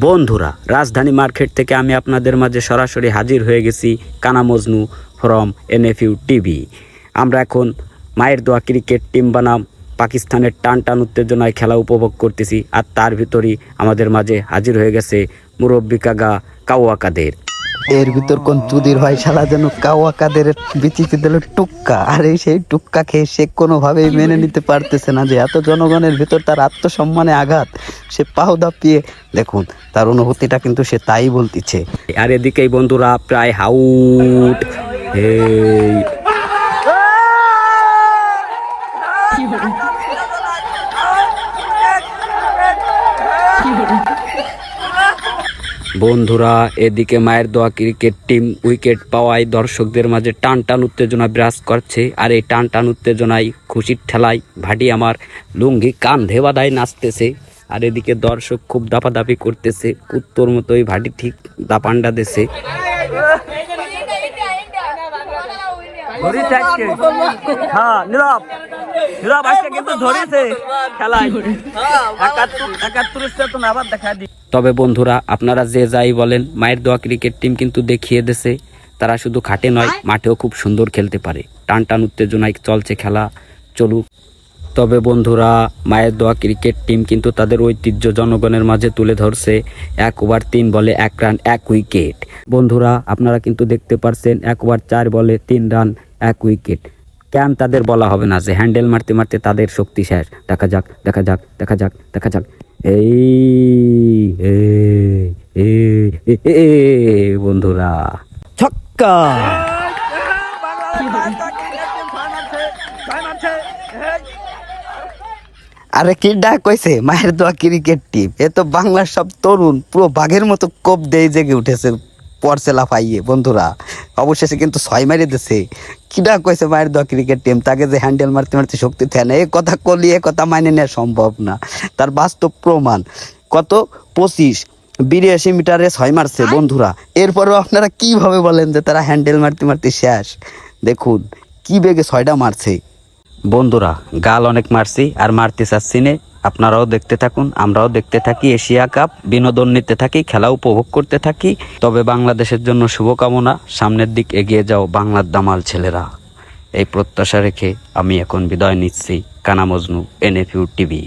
বন্ধুরা, রাজধানী মার্কেট থেকে আমি আপনাদের মাঝে সরাসরি হাজির হয়ে গেছি কানা মজনু ফ্রম এনএফইউ টিভি আমরা এখন মায়ের দোয়া ক্রিকেট টিম বানাম, পাকিস্তানের টান টান উত্তেজনায় খেলা উপভোগ করতেছি, আর তার ভিতরই আমাদের মাঝে হাজির হয়ে গেছে মুরব্বী কাগা কাউয়াকাদের এর ভিতর কোন চুদির ভাই শালা যেন কাওয়া কাদের বিচিতে দিল টুক্কা। আর এই সেই টুক্কা খেয়ে সে কোনোভাবেই মেনে নিতে পারতেছে না যে এত জনগণের ভিতর তার আত্মসম্মানে আঘাত। সে পাও দাপিয়ে, দেখুন, তার অনুভূতিটা কিন্তু সে তাই বলতিছে। আর এদিকেই বন্ধুরা, প্রায় হাউট। বন্ধুরা এদিকে মায়ের দোয়া ক্রিকেট টিম উইকেট পাওয়ায় দর্শকদের মাঝে টান টান উত্তেজনা বিরাজ করছে আর এই টান টান উত্তেজনায় খুশির ঠেলায় ভাটি আমার লুঙ্গি কান ধেবাদায় নাচতেছে আর এদিকে দর্শক খুব দাপাদাপি করতেছে কুত্তর মতোই ভাটি ঠিক দাপান্ডা দেশে হ্যাঁ কিন্তু ধরেছে একাত্তর আবার দেখা দি তবে বন্ধুরা, আপনারা যে যাই বলেন, মায়ের দোয়া ক্রিকেট টিম কিন্তু দেখিয়ে দেছে। তারা শুধু খাটে নয়, মাঠেও খুব সুন্দর খেলতে পারে। টান টান উত্তেজনায় চলছে খেলা, চলুক। তবে বন্ধুরা, মায়ের দোয়া ক্রিকেট টিম কিন্তু তাদের ঐতিহ্য জনগণের মাঝে তুলে ধরছে। এক ওভার তিন বলে এক রান, এক উইকেট। বন্ধুরা, আপনারা কিন্তু দেখতে পারছেন, এক ওভার চার বলে তিন রান, এক উইকেট। কেন তাদের বলা হবে না যে হ্যান্ডেল মারতে মারতে তাদের শক্তি শেষ? দেখা যাক দেখা যাক দেখা যাক দেখা যাক। এই বন্ধুরা। ছক্কা! আরে কি ডাক কইছে, মায়ের দোয়া ক্রিকেট টিম। এ তো বাংলার সব তরুণ, পুরো বাঘের মতো কোপ দেই জেগে উঠেছে। পরছে লাফাইয়ে, বন্ধুরা। অবশেষে কিন্তু ছয় মারি দিছে। কি ডাক কইছে মায়ের দোয়া ক্রিকেট টিম তাকে যে হ্যান্ডেল মারতে মারতে শক্তি থাকে না। এ কথা কলি, এ কথা মাইনে নেওয়া সম্ভব না। তার বাস্তব প্রমাণ, কত? পঁচিশ। বিরাশি মিটারে ছয় মারছে, বন্ধুরা। এরপরেও আপনারা কীভাবে বলেন যে তারা হ্যান্ডেল মারতে মারতে শেষ? দেখুন, কি বেগে ছয়টা মারছে। বন্ধুরা, গাল অনেক মারছি আর মারতে চাচ্ছি নে। আপনারাও দেখতে থাকুন, আমরাও দেখতে থাকি, এশিয়া কাপ বিনোদন নিতে থাকি, খেলা উপভোগ করতে থাকি। তবে বাংলাদেশের জন্য শুভকামনা, সামনের দিক এগিয়ে যাও বাংলার দামাল ছেলেরা। এই প্রত্যাশা রেখে আমি এখন বিদায় নিচ্ছি কানা মজনু এনএফইউ টিভি।